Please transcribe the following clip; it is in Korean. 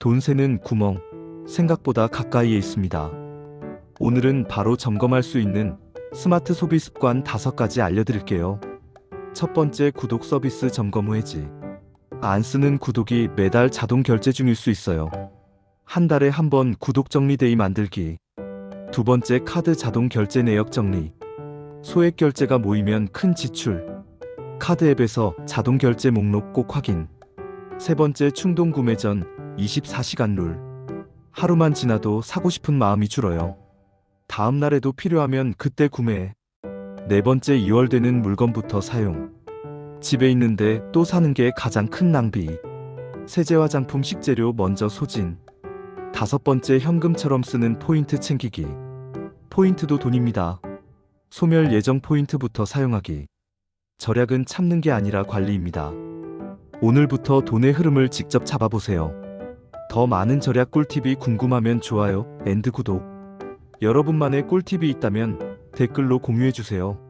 돈 새는 구멍, 생각보다 가까이에 있습니다. 오늘은 바로 점검할 수 있는 스마트 소비 습관 5가지 알려드릴게요. 첫 번째 구독 서비스 점검 후 해지. 안 쓰는 구독이 매달 자동 결제 중일 수 있어요. 한 달에 한 번 구독 정리 데이 만들기. 두 번째 카드 자동 결제 내역 정리. 소액 결제가 모이면 큰 지출. 카드 앱에서 자동 결제 목록 꼭 확인. 세 번째 충동 구매 전 24시간 룰. 하루만 지나도 사고 싶은 마음이 줄어요. 다음 날에도 필요하면 그때 구매해. 네 번째 2월 되는 물건부터 사용. 집에 있는데 또 사는 게 가장 큰 낭비. 세제 화장품 식재료 먼저 소진. 다섯 번째 현금처럼 쓰는 포인트 챙기기. 포인트도 돈입니다. 소멸 예정 포인트부터 사용하기. 절약은 참는 게 아니라 관리입니다. 오늘부터 돈의 흐름을 직접 잡아보세요. 더 많은 절약 꿀팁이 궁금하면 좋아요, 앤드 구독. 여러분만의 꿀팁이 있다면 댓글로 공유해주세요.